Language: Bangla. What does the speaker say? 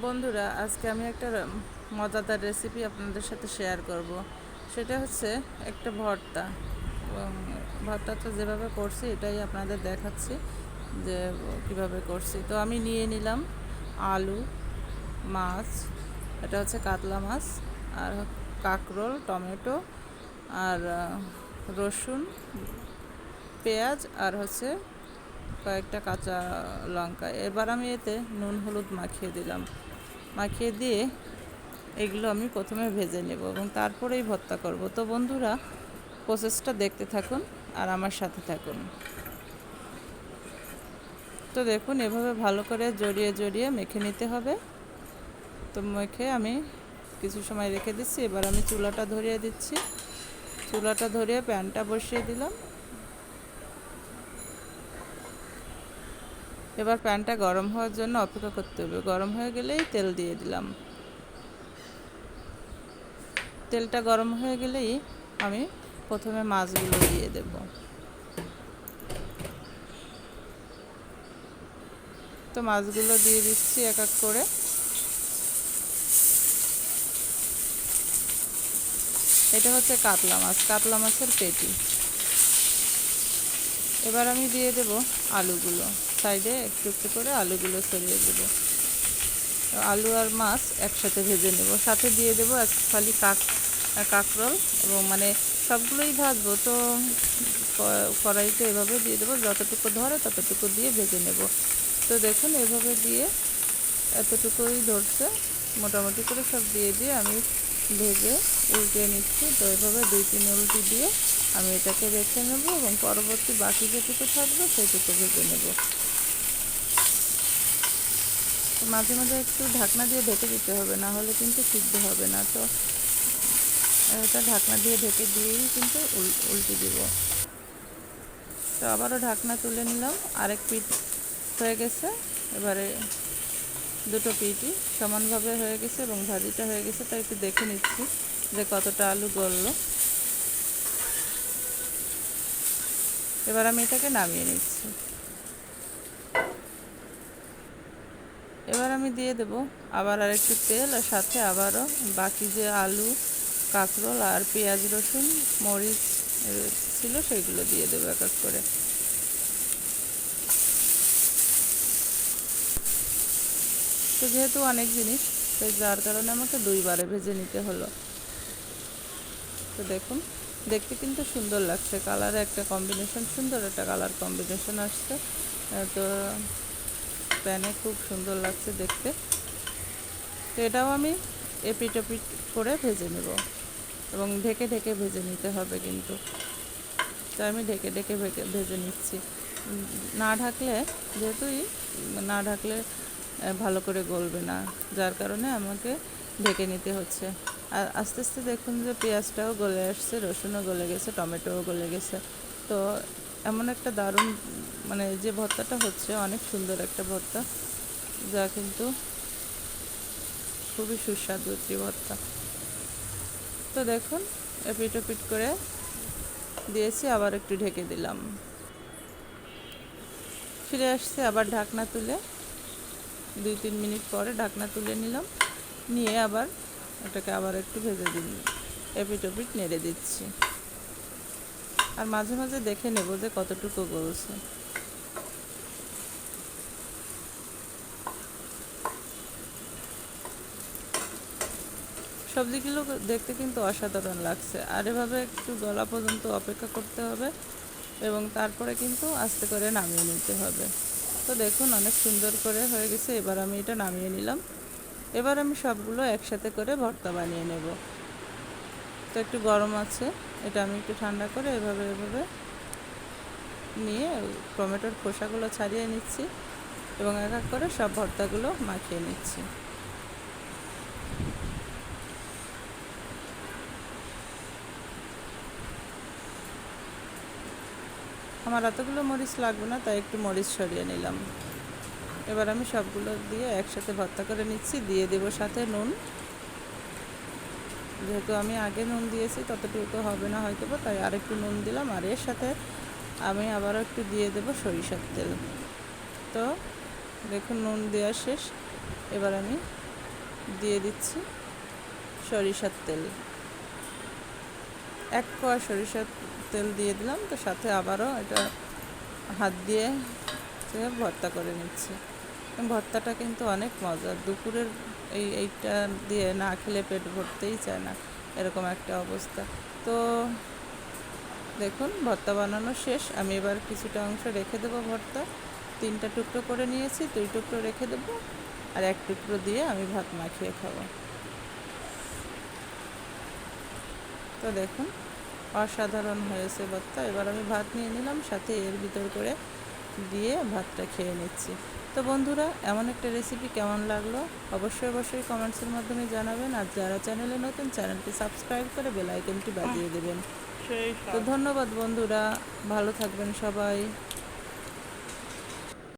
বন্ধুরা, আজকে আমি একটা মজাদার রেসিপি আপনাদের সাথে শেয়ার করব। সেটা হচ্ছে একটা ভর্তা। এবং ভর্তাটা যেভাবে করছি, এটাই আপনাদের দেখাচ্ছি যে কীভাবে করছি। তো আমি নিয়ে নিলাম আলু, মাছ, এটা হচ্ছে কাতলা মাছ, আর কাঁকরোল, টমেটো, আর রসুন, পেঁয়াজ, আর হচ্ছে কয়েকটা কাঁচা লঙ্কা। এবার আমি এতে নুন, হলুদ মাখিয়ে দিলাম। মাখিয়ে দিয়ে এগুলো আমি প্রথমে ভেজে নেব এবং তারপরেই ভর্তা করব। তো বন্ধুরা প্রসেসটা দেখতে থাকুন আর আমার সাথে থাকুন। তো দেখুন, এভাবে ভালো করে জড়িয়ে জড়িয়ে মেখে নিতে হবে। তো মেখে আমি কিছু সময় রেখে দিচ্ছি। এবার আমি চুলাটা ধরিয়ে দিচ্ছি। চুলাটা ধরিয়ে প্যানটা বসিয়ে দিলাম। এবার প্যানটা গরম হওয়ার জন্য অপেক্ষা করতে হবে। গরম হয়ে গেলেই তেল দিয়ে দিলাম। তেলটা গরম হয়ে গেলেই আমি প্রথমে মাছগুলো দিয়ে দেব। তো মাছগুলো দিয়ে দিচ্ছি এক এক করে। এটা হচ্ছে কাতলা মাছ, কাতলা মাছের পেটি। এবার আমি দিয়ে দেব আলুগুলো। সাইডে একটু একটু করে আলুগুলো ছড়িয়ে দেব। আলু আর মাছ একসাথে ভেজে নেব। সাথে দিয়ে দেব এক ফালি কাক, কাঁকরোল এবং মানে সবগুলোই ভাজবো। তো কড়াইতে এভাবে দিয়ে দেবো। যতটুকু ধরে ততটুকু দিয়ে ভেজে নেব। তো দেখুন এভাবে দিয়ে এতটুকুই ধরছে। মোটামুটি করে সব দিয়ে দিয়ে আমি ভেজে উল্টে নিচ্ছি। তো এভাবে দুই তিন উল্টি দিয়ে আমি এটাকে রেখে নেব এবং পরবর্তী বাকি যেটুকু থাকবে সেইটুকু ভেজে নেব। তো মাঝে মাঝে একটু ঢাকনা দিয়ে ঢেকে দিতে হবে, না হলে কিন্তু সিদ্ধ হবে না। তো এটা ঢাকনা দিয়ে ঢেকে দিয়েই কিন্তু উল- উল্টে দিব। তো আবারও ঢাকনা তুলে নিলাম, আরেক পিঠ হয়ে গেছে, এবারে দুটো পিঠই সমানভাবে হয়ে গেছে এবং ভাজিটা হয়ে গেছে, তাই একটু দেখে নিচ্ছি যে কতটা আলু গললো। এবার আমি এটাকে নামিয়ে নিচ্ছি। এবার আমি দিয়ে দেব আবার আর একটু তেল আর সাথে আবারও বাকি যে আলু, কাঁকরোল আর পেঁয়াজ, রসুন, মরিচ ছিল সেইগুলো দিয়ে দেবো এক এক করে। তো যেহেতু অনেক জিনিস তাই যার কারণে আমাকে দুইবারে ভেজে নিতে হলো। তো দেখুন, দেখতে কিন্তু সুন্দর লাগছে। কালারে একটা কম্বিনেশন সুন্দর একটা কালার কম্বিনেশন আসছে। তো প্যানে খুব সুন্দর লাগছে দেখতে। তো এটাও আমি এপিট করে ভেজে নেব এবং ঢেকে ঢেকে ভেজে নিতে হবে কিন্তু। তো আমি ঢেকে ঢেকে ভেজে নিচ্ছি। না ঢাকলে যেহেতুই না ঢাকলে ভালো করে গলবে না, যার কারণে আমাকে ঢেকে নিতে হচ্ছে। আর আস্তে আস্তে দেখুন যে পেঁয়াজটাও গলে আসছে, রসুনও গলে গেছে, টমেটোও গলে গেছে। তো এমন একটা দারুণ মানে যে ভর্তাটা হচ্ছে, অনেক সুন্দর একটা ভর্তা, যা কিন্তু খুবই সুস্বাদু একটি ভর্তা। তো দেখুন এপিট ওপিট করে দিয়েছি, আবার একটু ঢেকে দিলাম। ফিরে আসছে আবার ঢাকনা তুলে। দুই তিন মিনিট পরে ঢাকনা তুলে নিলাম, নিয়ে আবার ওটাকে আবার একটু ভেজে দিন এপিট ওপিট নেড়ে দিচ্ছি। আর মাঝে মাঝে দেখে নেব যে কতটুকু গলছে সবজিগুলো দেখতে কিন্তু অসাধারণ লাগছে। আর এভাবে একটু গলা পর্যন্ত অপেক্ষা করতে হবে এবং তারপরে কিন্তু আস্তে করে নামিয়ে নিতে হবে। তো দেখুন, অনেক সুন্দর করে হয়ে গেছে। এবার আমি এটা নামিয়ে নিলাম। এবার আমি সবগুলো একসাথে করে ভর্তা বানিয়ে নেব। তো একটু গরম আছে, এটা আমি একটু ঠান্ডা করে এভাবে এভাবে নিয়ে টমেটোর খোসাগুলো ছাড়িয়ে নিচ্ছি এবং এক এক করে সব ভর্তাগুলো মাখিয়ে নিচ্ছি। আমার এতগুলো মরিচ লাগবে না, তাই একটু মরিচ সরিয়ে নিলাম। এবার আমি সবগুলো দিয়ে একসাথে ভর্তা করে নিচ্ছি, দিয়ে দেবো সাথে নুন। যেহেতু আমি আগে নুন দিয়েছি ততটুকু হবে না হয়তো বা, তাই আরেকটু নুন দিলাম। আর এর সাথে আমি আবারও একটু দিয়ে দেবো সরিষার তেল। তো দেখুন নুন দেওয়া শেষ। এবার আমি দিয়ে দিচ্ছি সরিষার তেল। এক কোয়া সরিষার তেল দিয়ে দিলাম তো সাথে আবারও এটা হাত দিয়ে ভর্তা করে নিচ্ছি। ভর্তাটা কিন্তু অনেক মজার। দুপুরের এই এইটা দিয়ে না খেলে পেট ভরতেই চায় না, এরকম একটা অবস্থা। তো দেখুন, ভর্তা বানানো শেষ। আমি এবার কিছুটা অংশ রেখে দেবো ভর্তা। তিনটা টুকরো করে নিয়েছি, দুই টুকরো রেখে দেবো আর এক টুকরো দিয়ে আমি ভাত মাখিয়ে খাব। তো দেখুন, অসাধারণ হয়েছে ভর্তা। এবার আমি ভাত নিয়ে নিলাম, সাথে এর ভিতর করে দিয়ে ভাতটা খেয়ে নিচ্ছি। তো বন্ধুরা এমন একটা রেসিপি কেমন লাগল? অবশ্যই অবশ্যই কমেন্টসের মাধ্যমে জানাবেন আর যারা চ্যানেলে নতুন চ্যানেলটি সাবস্ক্রাইব করে বেল আইকনটি বাজিয়ে দেবেন। তো ধন্যবাদ বন্ধুরা ভালো থাকবেন সবাই।